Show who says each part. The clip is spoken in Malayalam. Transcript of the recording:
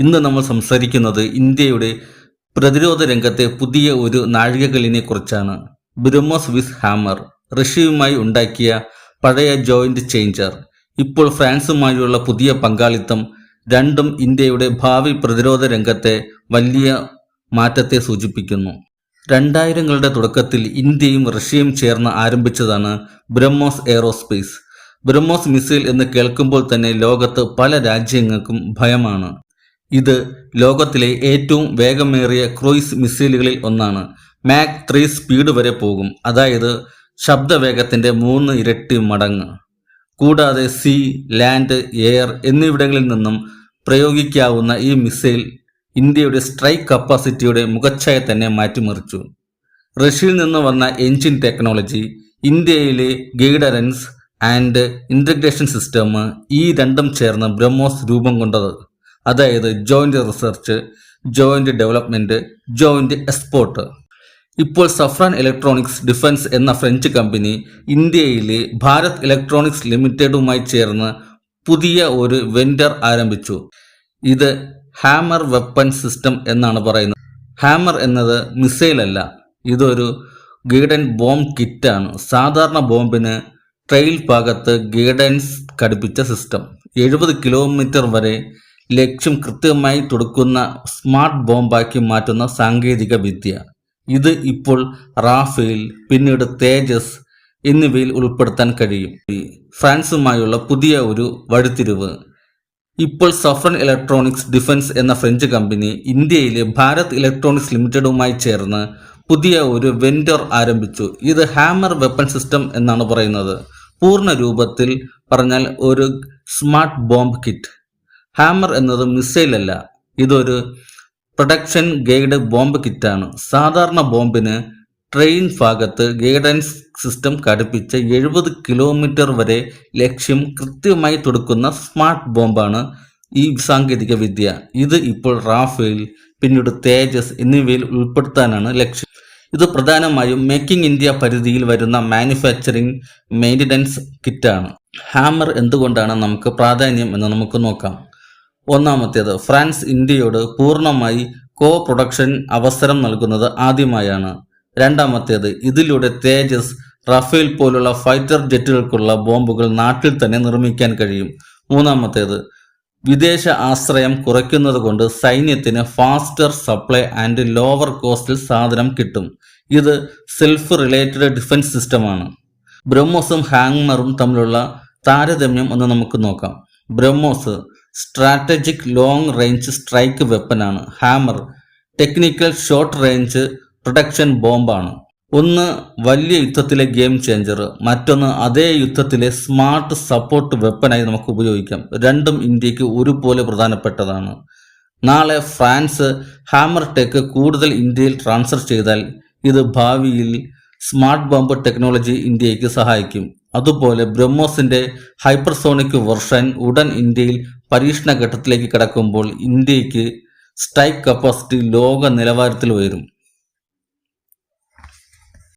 Speaker 1: ഇന്ന് നമ്മൾ സംസാരിക്കുന്നത് ഇന്ത്യയുടെ പ്രതിരോധ രംഗത്തെ പുതിയ ഒരു നാഴികകല്ലിനെ കുറിച്ചാണ്. ബ്രഹ്മോസ് വിസ് ഹാമർ റഷ്യയുമായി ഉണ്ടാക്കിയ പഴയ ജോയിന്റ് ചേഞ്ചർ. ഇപ്പോൾ ഫ്രാൻസുമായുള്ള പുതിയ പങ്കാളിത്തം രണ്ടും ഇന്ത്യയുടെ ഭാവി പ്രതിരോധ രംഗത്തെ വലിയ മാറ്റത്തെ സൂചിപ്പിക്കുന്നു. രണ്ടായിരങ്ങളുടെ തുടക്കത്തിൽ ഇന്ത്യയും റഷ്യയും ചേർന്ന് ആരംഭിച്ചതാണ് ബ്രഹ്മോസ് എയറോസ്പേസ്. ബ്രഹ്മോസ് മിസൈൽ എന്ന് കേൾക്കുമ്പോൾ തന്നെ ലോകത്ത് പല രാജ്യങ്ങൾക്കും ഭയമാണ്. ഇത് ലോകത്തിലെ ഏറ്റവും വേഗമേറിയ ക്രൂയിസ് മിസൈലുകളിൽ ഒന്നാണ്. മാക് ത്രീ സ്പീഡ് വരെ പോകും. അതായത് ശബ്ദവേഗത്തിന്റെ മൂന്ന് ഇരട്ടി മടങ്ങ്. കൂടാതെ സീ ലാൻഡ് എയർ എന്നിവിടങ്ങളിൽ നിന്നും പ്രയോഗിക്കാവുന്ന ഈ മിസൈൽ ഇന്ത്യയുടെ സ്ട്രൈക്ക് കപ്പാസിറ്റിയുടെ മുഖച്ഛായ തന്നെ മാറ്റിമറിച്ചു. റഷ്യയിൽ നിന്ന് വന്ന എഞ്ചിൻ ടെക്നോളജി ഇന്ത്യയിലെ ഗൈഡറൻസ് ആൻഡ് ഇന്റഗ്രേഷൻ സിസ്റ്റം ഈ രണ്ടും ചേർന്ന് ബ്രഹ്മോസ് രൂപം കൊണ്ടത്. അതായത് joint research joint development joint export ഇപ്പോൾ സഫ്രാൻ ഇലക്ട്രോണിക്സ് ഡിഫൻസ് എന്ന ഫ്രഞ്ച് കമ്പനി ഇന്ത്യയിലെ ഭാരത് ഇലക്ട്രോണിക്സ് ലിമിറ്റഡുമായി ചേർന്ന് പുതിയ ഒരു വെൻഡർ ആരംഭിച്ചു. ഇത് ഹാമർ വെപ്പൺ സിസ്റ്റം എന്നാണ് പറയുന്നത്. ഹാമർ എന്നത് മിസൈൽ അല്ല. ഇതൊരു ഗൈഡൻ ബോംബ് കിറ്റാണ് സാധാരണ ബോംബിന് ട്രെയിൽ ഭാഗത്ത് ഗൈഡൻസ് ഘടിപ്പിച്ച സിസ്റ്റം എഴുപത് കിലോമീറ്റർ വരെ ലക്ഷ്യം കൃത്യമായി തുടക്കുന്ന സ്മാർട്ട് ബോംബാക്കി മാറ്റുന്ന സാങ്കേതിക വിദ്യ. ഇത് ഇപ്പോൾ റാഫേൽ പിന്നീട് തേജസ് എന്നിവയിൽ ഉൾപ്പെടുത്താൻ കഴിയും. ഫ്രാൻസുമായുള്ള പുതിയ ഒരു വഴിത്തിരിവ്. ഇപ്പോൾ സഫ്രൻ ഇലക്ട്രോണിക്സ് ഡിഫൻസ് എന്ന ഫ്രഞ്ച് കമ്പനി ഇന്ത്യയിലെ ഭാരത് ഇലക്ട്രോണിക്സ് ലിമിറ്റഡുമായി ചേർന്ന് പുതിയ ഒരു വെൻഡർ ആരംഭിച്ചു. ഇത് ഹാമർ വെപ്പൺ സിസ്റ്റം എന്നാണ് പറയുന്നത്. പൂർണ രൂപത്തിൽ പറഞ്ഞാൽ ഒരു സ്മാർട്ട് ബോംബ് കിറ്റ്. ഹാമർ എന്നത് മിസൈൽ അല്ല ഇതൊരു പ്രൊഡക്ഷൻ ഗൈഡ് ബോംബ് കിറ്റാണ്. സാധാരണ ബോംബിന് ട്രെയിൻ ഭാഗത്ത് ഗൈഡൻസ് സിസ്റ്റം ഘടിപ്പിച്ച് എഴുപത് കിലോമീറ്റർ വരെ ലക്ഷ്യം കൃത്യമായി തുടക്കുന്ന സ്മാർട്ട് ബോംബാണ് ഈ സാങ്കേതിക വിദ്യ. ഇത് ഇപ്പോൾ റാഫേൽ പിന്നീട് തേജസ് എന്നിവയിൽ ഉൾപ്പെടുത്താനാണ് ലക്ഷ്യം. ഇത് പ്രധാനമായും മേക്കിംഗ് ഇന്ത്യ പരിധിയിൽ വരുന്ന മാനുഫാക്ചറിംഗ് മെയിന്റനൻസ് കിറ്റാണ്. ഹാമർ എന്തുകൊണ്ടാണ് നമുക്ക് പ്രാധാന്യം എന്ന് നമുക്ക് നോക്കാം. ഒന്നാമത്തേത് ഫ്രാൻസ് ഇന്ത്യയോട് പൂർണമായി കോ പ്രൊഡക്ഷൻ അവസരം നൽകുന്നത് ആദ്യമായാണ്. രണ്ടാമത്തേത് ഇതിലൂടെ തേജസ് റഫേൽ പോലുള്ള ഫൈറ്റർ ജെറ്റുകൾക്കുള്ള ബോംബുകൾ നാട്ടിൽ തന്നെ നിർമ്മിക്കാൻ കഴിയും. മൂന്നാമത്തേത് വിദേശ ആശ്രയം കുറയ്ക്കുന്നത് കൊണ്ട് സൈന്യത്തിന് ഫാസ്റ്റർ സപ്ലൈ ആൻഡ് ലോവർ കോസ്റ്റിൽ സാധനം കിട്ടും. ഇത് സെൽഫ് റിലേറ്റഡ് ഡിഫൻസ് സിസ്റ്റമാണ് ബ്രഹ്മോസും ഹാങ്മറും തമ്മിലുള്ള താരതമ്യം ഒന്ന് നമുക്ക് നോക്കാം. BrahMos strategic long range strike വെപ്പനാണ്. Hammer technical short range production ബോംബാണ്. ഒന്ന് വലിയ യുദ്ധത്തിലെ ഗെയിം ചേഞ്ചർ മറ്റൊന്ന് അതേ യുദ്ധത്തിലെ സ്മാർട്ട് സപ്പോർട്ട് വെപ്പനായി നമുക്ക് ഉപയോഗിക്കാം. രണ്ടും ഇന്ത്യയ്ക്ക് ഒരുപോലെ പ്രധാനപ്പെട്ടതാണ്. നാളെ ഫ്രാൻസ് ഹാമർ ടെക് കൂടുതൽ ഇന്ത്യയിൽ ട്രാൻസ്ഫർ ചെയ്താൽ ഇത് ഭാവിയിൽ സ്മാർട്ട് ബോംബ് ടെക്നോളജി ഇന്ത്യയ്ക്ക് സഹായിക്കും. അതുപോലെ ബ്രഹ്മോസിന്റെ ഹൈപ്പർസോണിക് വെർഷൻ ഉടൻ ഇന്ത്യയിൽ പരീക്ഷണ ഘട്ടത്തിലേക്ക് കടക്കുമ്പോൾ ഇന്ത്യയ്ക്ക് സ്ട്രൈക്ക് കപ്പാസിറ്റി ലോക നിലവാരത്തിൽ ഉയരും.